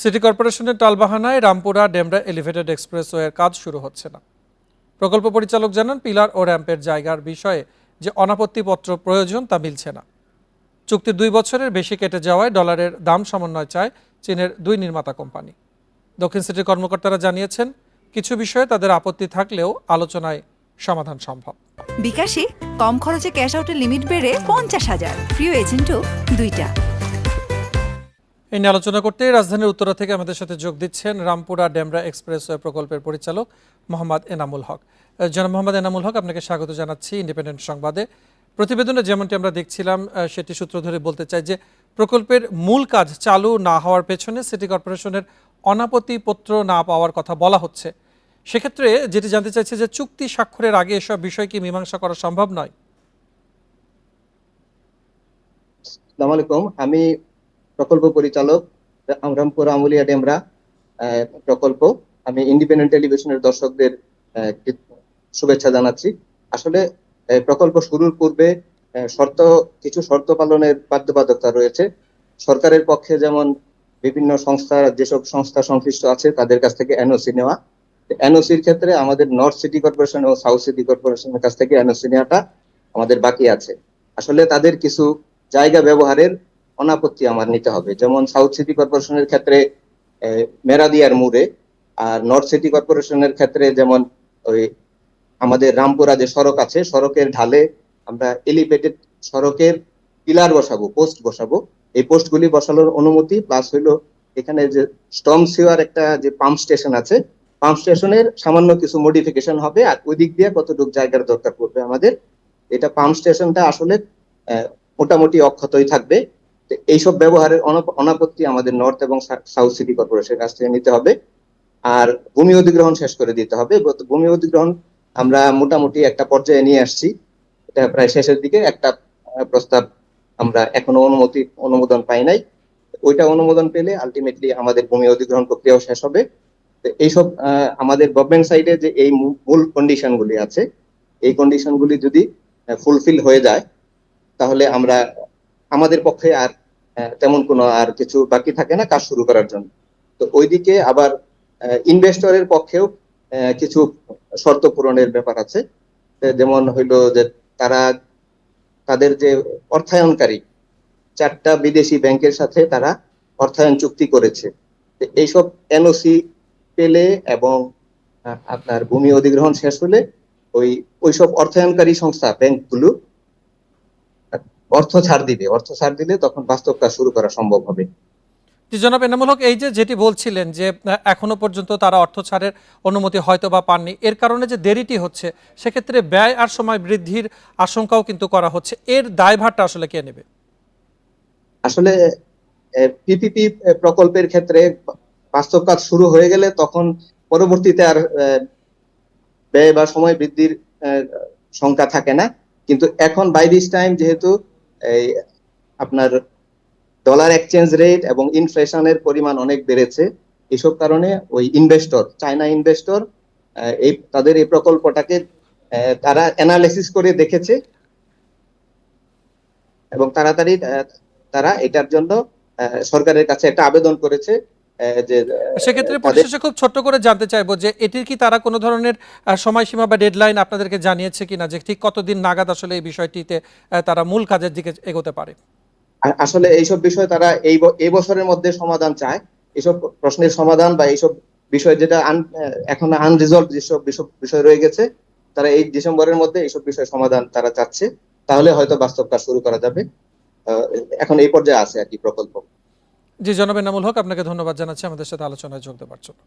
City কর্পোরেশনের টালবাহানায় Rampura Demra elevated এক্সপ্রেসওয়ের কাজ শুরু হচ্ছে না। প্রকল্প পরিচালক জানান, পিলার ও র্যাম্পের জায়গার বিষয়ে যে অনাপত্তিপত্র প্রয়োজন তা মিলছে না। চুক্তির দুই বছরের বেশি কেটে যাওয়ায় ডলারের দাম সমন্বয় চায় চীনের দুই নির্মাতা কোম্পানি। দক্ষিণ সিটির কর্মকর্তারা জানিয়েছেন, কিছু বিষয়ে তাদের আপত্তি থাকলেও আলোচনায় সমাধান সম্ভব। বিকাশে কম খরচে ক্যাশ আউটের লিমিট বেড়ে পঞ্চাশ হাজার। প্রিয় এজেন্টও দুইটা। এই নিয়ে আলোচনা করতে রাজধানীর উত্তরা থেকে আমাদের সাথে যোগ দিচ্ছেন রামপুরা ডেমরা এক্সপ্রেসওয়ে প্রকল্পের পরিচালক মোহাম্মদ এনামুল হক। জনাব মোহাম্মদ এনামুল হক, আপনাকে স্বাগত জানাচ্ছি ইন্ডিপেন্ডেন্ট সংবাদে। প্রতিবেদনে যেমনটি আমরা দেখছিলাম সেটি সূত্র ধরে বলতে চাই যে প্রকল্পের মূল কাজ চালু না হওয়ার পেছনে সিটি কর্পোরেশনের অনাপত্তিপত্র না পাওয়ার কথা বলা হচ্ছে। সেক্ষেত্রে যেটি জানতে চাইছে যে চুক্তি স্বাক্ষরের আগে এসব বিষয় কি মীমাংসা করা সম্ভব নয়? আমি প্রকল্প পরিচালক রামপুর আমুলিয়া ডেমরা প্রকল্প। আমি ইন্ডিপেন্ডেন্ট টেলিভিশনের দর্শকদের শুভেচ্ছা জানাচ্ছি। আসলে প্রকল্প শুরুর পূর্বে শর্ত, কিছু শর্ত পালনের বাধ্যবাধকতা রয়েছে। সরকারের পক্ষে যেমন বিভিন্ন সংস্থা, যেসব সংস্থা সংশ্লিষ্ট আছে, তাদের কাছ থেকে এনওসি নেওয়া। এনওসির ক্ষেত্রে আমাদের নর্থ সিটি কর্পোরেশন ও সাউথ সিটি কর্পোরেশনের কাছ থেকে এনওসি নেওয়াটা আমাদের বাকি আছে। আসলে তাদের কিছু জায়গা ব্যবহারের অনাপত্তি আমার নিতে হবে। যেমন সাউথ সিটি কর্পোরেশনের ক্ষেত্রে মেরাদিয়ার মুড়ে আর নর্থ সিটি কর্পোরেশনের ক্ষেত্রে যেমন ওই আমাদের রামপুরা যে সড়ক আছে, সড়কের ঢালে আমরা এলিভেটেড সড়কের পিলার বসাবো পোস্ট বসাবো। এই পোস্টগুলি বসানোর অনুমতি প্লাস হইল এখানে যে স্টম সিওয়ার একটা যে পাম্প স্টেশন আছে পাম্প স্টেশনের সামান্য কিছু মডিফিকেশন হবে আর ওই দিক দিয়ে কতটুকু জায়গার দরকার পড়বে আমাদের। এটা পাম্প স্টেশনটা আসলে মোটামুটি অক্ষতই থাকবে। এইসব ব্যবহারের অনপ- অনাপত্তি আমাদের নর্থ এবং সাউথ সিটি কর্পোরেশনের কাছ থেকে নিতে হবে। আর ভূমি অধিগ্রহণ শেষ করে দিতে হবে। ভূমি অধিগ্রহণ আমরা মোটামুটি একটা পর্যায়ে নিয়ে আসছি। এটা প্রায় শেষের দিকে। একটা প্রস্তাব আমরা এখনও অনুমতি, অনুমোদন পাই নাই। ওইটা অনুমোদন পেলে আলটিমেটলি আমাদের ভূমি অধিগ্রহণ প্রক্রিয়াও শেষ হবে। এইসব আমাদের গভর্নমেন্ট সাইডে যে এই মূল কন্ডিশন গুলি আছে, এই কন্ডিশন গুলি যদি ফুলফিল হয়ে যায়, তাহলে আমরা, আমাদের পক্ষে আর তেমন কোনো আর কিছু বাকি থাকে না কাজ শুরু করার জন্য। তো ওইদিকে আবার ইনভেস্টরের পক্ষেও কিছু শর্ত পূরণের ব্যাপার আছে। যেমন হইল যে তারা, তাদের যে অর্থায়নকারী, চারটা বিদেশি ব্যাংকের সাথে তারা অর্থায়ন চুক্তি করেছে। এইসব এনওসি পেলে এবং আপনার ভূমি অধিগ্রহণ শেষ হলে ওই, ওইসব অর্থায়নকারী সংস্থা, ব্যাংকগুলো অর্থ ছাড় দিবে অর্থ ছাড় দিলে তখন বাস্তব কাজ শুরু করা সম্ভব হবে। জনাব এনামুল হক এই যে যেটি বলছিলেন যে এখনও পর্যন্ত তারা অর্থ ছাড়ের অনুমতি হয়তো বা পাননি এর কারণে যে দেরিটি হচ্ছে সেক্ষেত্রে ব্যয় আর সময় বৃদ্ধির আশঙ্কাও কিন্তু করা হচ্ছে এর দায়ভারটা আসলে কে নেবে? আসলে পিপিপি প্রকল্পের ক্ষেত্রে বাস্তব কাজ শুরু হয়ে গেলে তখন পরবর্তীতে আর ব্যয় বা সময় বৃদ্ধির সংখ্যা থাকে না। কিন্তু এখন বাই দিস টাইম যেহেতু এই আপনার ডলার এক্সচেঞ্জ রেট এবং ইনফ্লেশনের পরিমাণ অনেক বেড়েছে। এসব কারণে ওই ইনভেস্টর চায়না ইনভেস্টর এই তাদের এই প্রকল্পটাকে তারা অ্যানালিসিস করে দেখেছে এবং তাড়াতাড়ি তারা এটার জন্য সরকারের কাছে একটা আবেদন করেছে। যে সেক্ষেত্রে পরিশেষে খুব ছোট্ট করে জানতে চাইব যে এটির কি তারা কোনো ধরনের সময়সীমা বা ডেডলাইন আপনাদেরকে জানিয়েছে কিনা যে ঠিক কতদিন নাগাদ আসলে এই বিষয়টিতে তারা মূল কাজের দিকে এগোতে পারে? আসলে এইসব বিষয় তারা এই এই বছরের মধ্যে সমাধান চায়। এসব প্রশ্নের সমাধান বা এইসব বিষয় যেটা এখন আনরিজলভ যেসব বিষয় রয়ে গেছে তারা এই ডিসেম্বরের মধ্যে এইসব বিষয় সমাধান তারা চাচ্ছে। তাহলে হয়তো বাস্তব কাজ শুরু করা যাবে। এখন এই পর্যায়ে আছে আর কি প্রকল্প। জি জনাব নামুল হক আপনাকে ধন্যবাদ জানাচ্ছি। আমাদের সাথে আলোচনায় যোগ দেওয়ার জন্য।